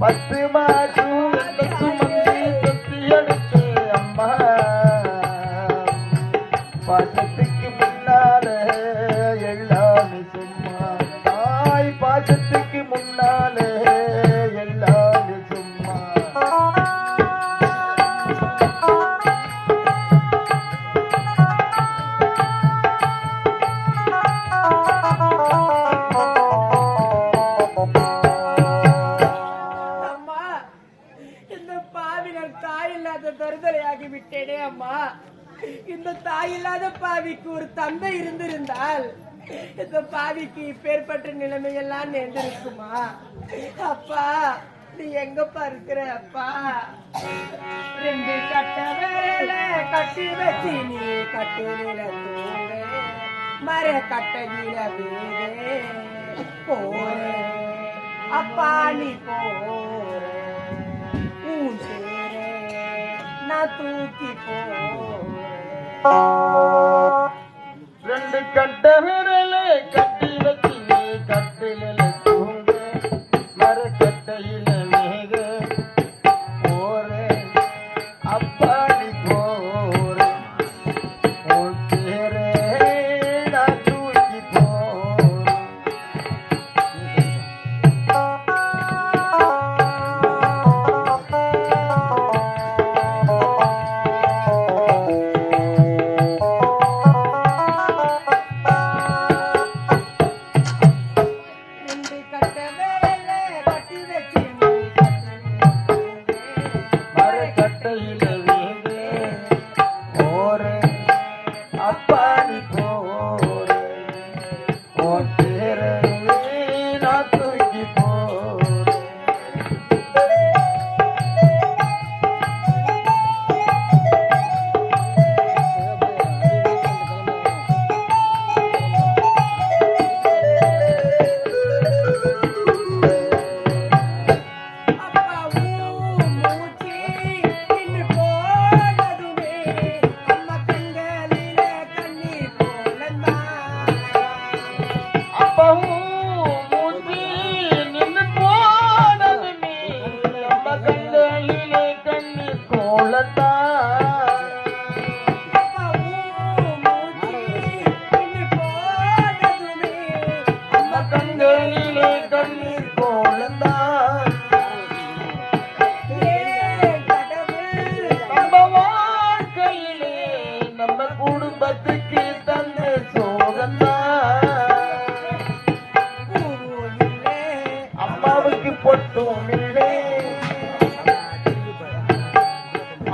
பத்து மாசம் நான் எழுந்திருக்குமா அப்பா நீ எங்கப்பா இருக்கிற அப்பா? ரெண்டு கட்ட வேல கட்டி வச்சு நீ கட்டில தூங்க மர கட்டகில வீடு போற. அப்பா நீ போற. உன் பேர நான் தூக்கி போற. ரெண்டு கட்ட விரலே கட்ட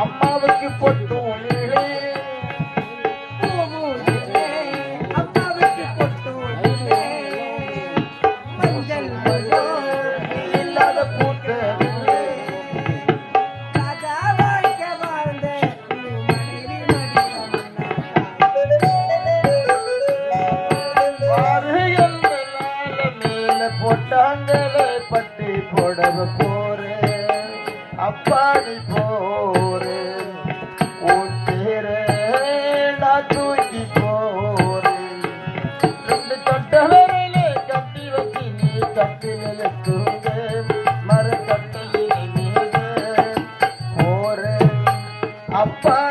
அம்மாவுக்கு பொட்டும் Papa.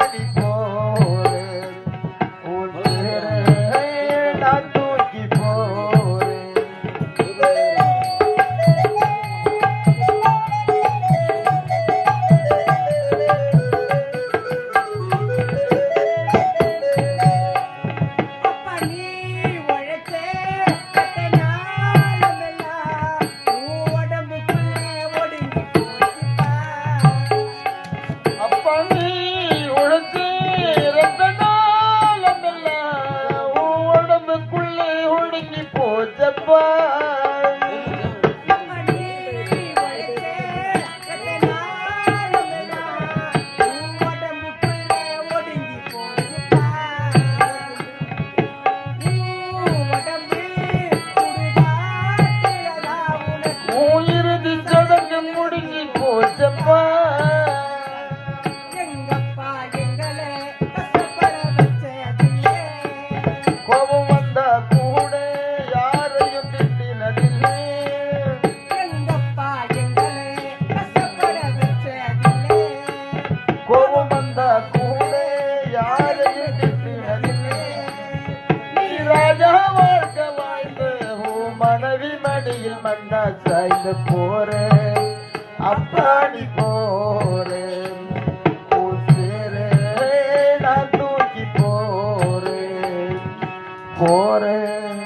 போறேன்.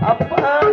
அப்பா.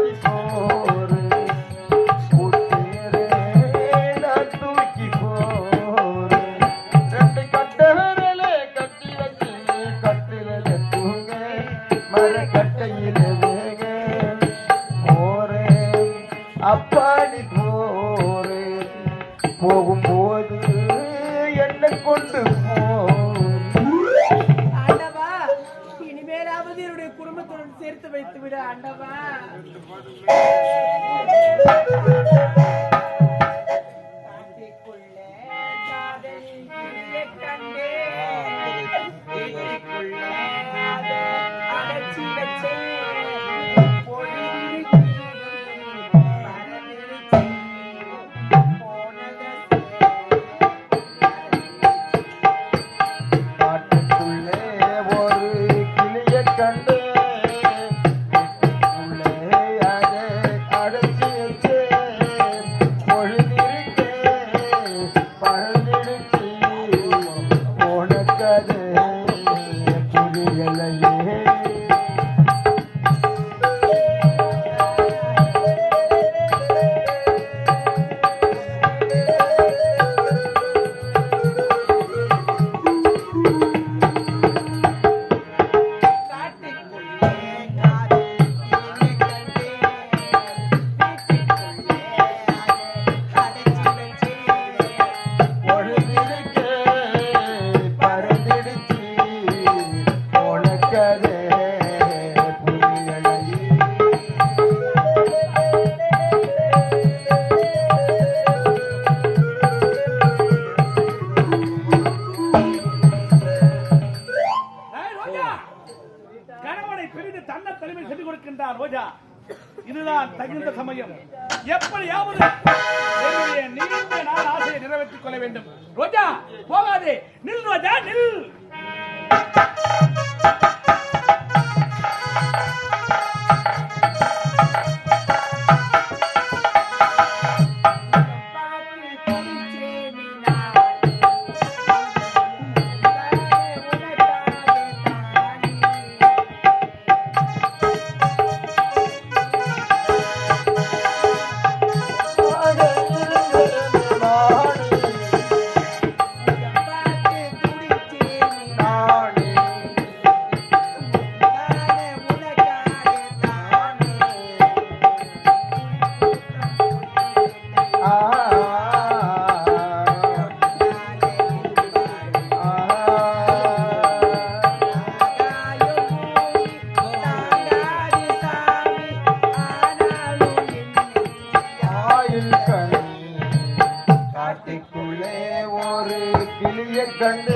கண்டு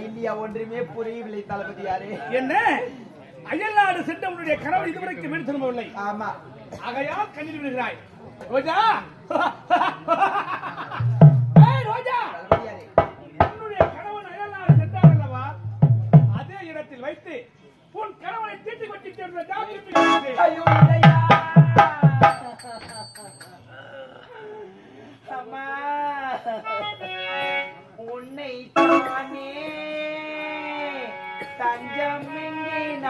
இந்தியா ஒன்றுமே புரியவில்லை தளபதியாரே. என்ன? அயல் நாடு சென்றவனுடைய கனவு இதுவரைக்கும் மீன் திரும்பவில்லை ஆமா. ஆகையால் கண்ணீர் விடுகிறாய். ரோஜா! ரோஜா! என்னுடைய கணவன் அயல் நாடு சென்றார் அல்லவா? அதே இடத்தில் வைத்து உன் கணவனை தீட்டி கொட்டி ஐயோ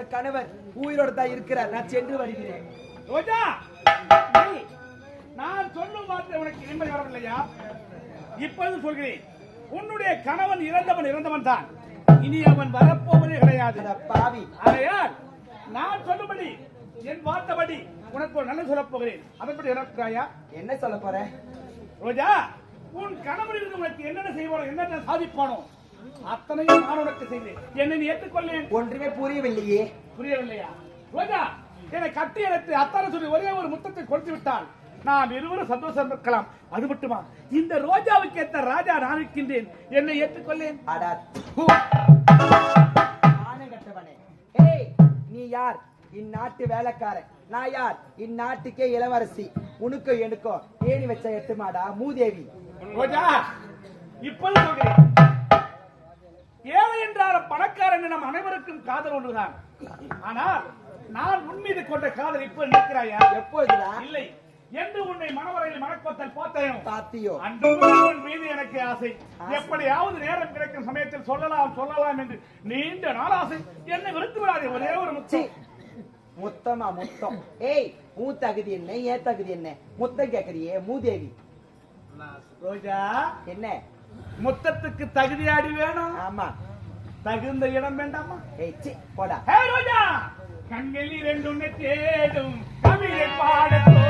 என்னோட கணவர் உயிரோட தான் இருக்கிறார். நான் சென்று வருகிறேன். ரோஜா! நான் சொல்லும் வார்த்தை உனக்கு நிம்மதி வரவில்லையா? இப்பொழுது சொல்கிறேன். உன்னுடைய கணவன் இறந்தவன் இறந்தவன் தான். இனி அவன் வரப்போவதே கிடையாது. பாவி. ஆகையால் நான் சொல்லும்படி என் வார்த்தைப்படி உனக்கு ஒரு நல்ல சொல்லப் போகிறேன். அதன்படி இறக்கிறாயா என்ன சொல்ல போற? ரோஜா உன் கணவன் இருந்து உனக்கு என்னென்ன செய்வானோ என்னென்ன சாதிப்பானோ அத்தனையும் நான் உனக்கு செய்வேன். என்னை நீ ஏற்றுக்கொள்ளேன். ஒன்றுமே புரியவில்லையே. புரியவில்லையா? ரோஜா என்னை கட்டி எடுத்து அத்தான சொல்லி ஒரே ஒரு முத்தத்தை கொடுத்து விட்டால் நாம் இருவரும் சந்தோஷம் இருக்கலாம். அது மட்டுமா? இந்த ரோஜாவுக்கு ஏத்த ராஜா நான் இருக்கின்றேன். என்னை ஏற்றுக்கொள்ளேன். நீ யார்? இந்நாட்டு வேலைக்காரன். நான் யார்? இந்நாட்டுக்கே இளவரசி. உனக்கோ எனக்கோ ஏணி வச்ச எட்டுமாடா? மூதேவி. ரோஜா இப்பொழுது சொல்கிறேன். ஏழை என்றார பணக்காரன் நம் அனைவருக்கும் காதல் ஒன்றுதான். ஆனால் நான் உன் மீது கொண்ட காதல் இப்ப நிற்கிறாயா? எப்பொழுதுடா இல்லை. என்று உன்னை மனவரையில் மனக்கோத்தல் பார்த்தேன் பாத்தியோ? அன்று முதல் உன் மீது எனக்கு ஆசை. எப்படியாவது நேரம் கிடைக்கும் சமயத்தில் சொல்லலாம் சொல்லலாம் என்று நீண்ட நாள் ஆசை. என்னை வெறுத்து விடாதே ஒரே ஒரு சீ. முச்சம் முத்தமா முத்தம்? ஏய் உன் தகுதி என்ன ஏன் தகுதி என்ன? முத்தம் கேக்குறியே மூதேவி. ரோஜா. என்ன? முத்தத்துக்கு தகுதியாடி வேணும். ஆமா. தகுந்த இடம் வேண்டாமா? போடா. ஹே ரோஜா கண்கள் இரண்டு உன்னை தேடும் கவிதை பாடத்தோ